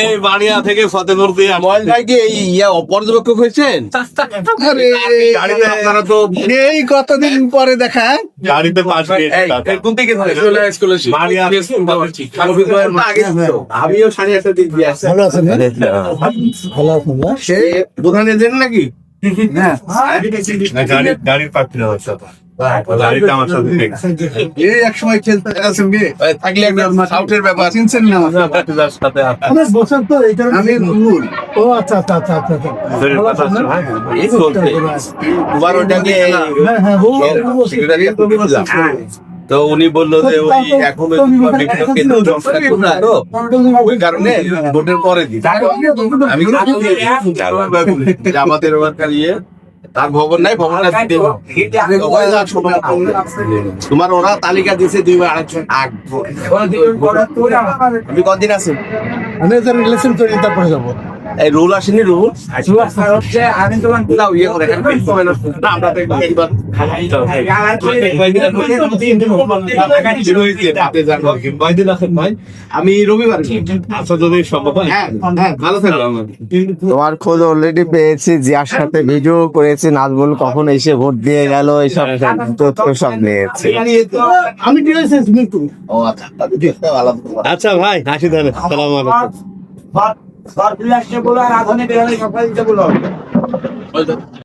এই বাড়িয়া থেকে ফতেপুর দিয়ে আসছে। মহেশ ভাই কি এই ইয়া পর্যবেক্ষক হয়েছেন? গাড়িতে আপনারা তো এই কতদিন পরে দেখা? গাড়িতে পাশ কোন থেকে? আমিও সাড়ে আটটা দিক দিয়ে আসছি ভালো আছেন? ভালো আছেন না? প্রধানের জন্য নাকি? না, গাড়ির হচ্ছে তো আচ্ছা আচ্ছা আচ্ছা আচ্ছা আচ্ছা। হ্যাঁ। হ্যাঁ হ্যাঁ উনি বলল যে ওই এখনও ওই কারণে ভোটের পরে দিই আমি তার ভবন নাই ভবন তোমার ওরা তালিকা দিছে দুই আড়াইশো। আমি কদিন আছি? আমি রিলেশন তৈরি তারপরে যাব। এই রুল আসেনি রুল? দাও ইয়ে করে এখানে না আমরা তো একবার। কয়দিন আছেন ভাই আমি রবিবার আচ্ছা যদি সম্ভব হয়। হ্যাঁ হ্যাঁ তোমার খোঁজ অলরেডি পেয়েছি জিয়ার সাথে ভিডিও করেছি নাজমুল কখন এসে ভোট দিয়ে গেল এইসব তথ্য সব নিয়েছে। আমি ও আচ্ছা তাহলে দেখতে ভালো সালাম আলাইকুম বলো আর আধুনিক সকাল দিতে বলো।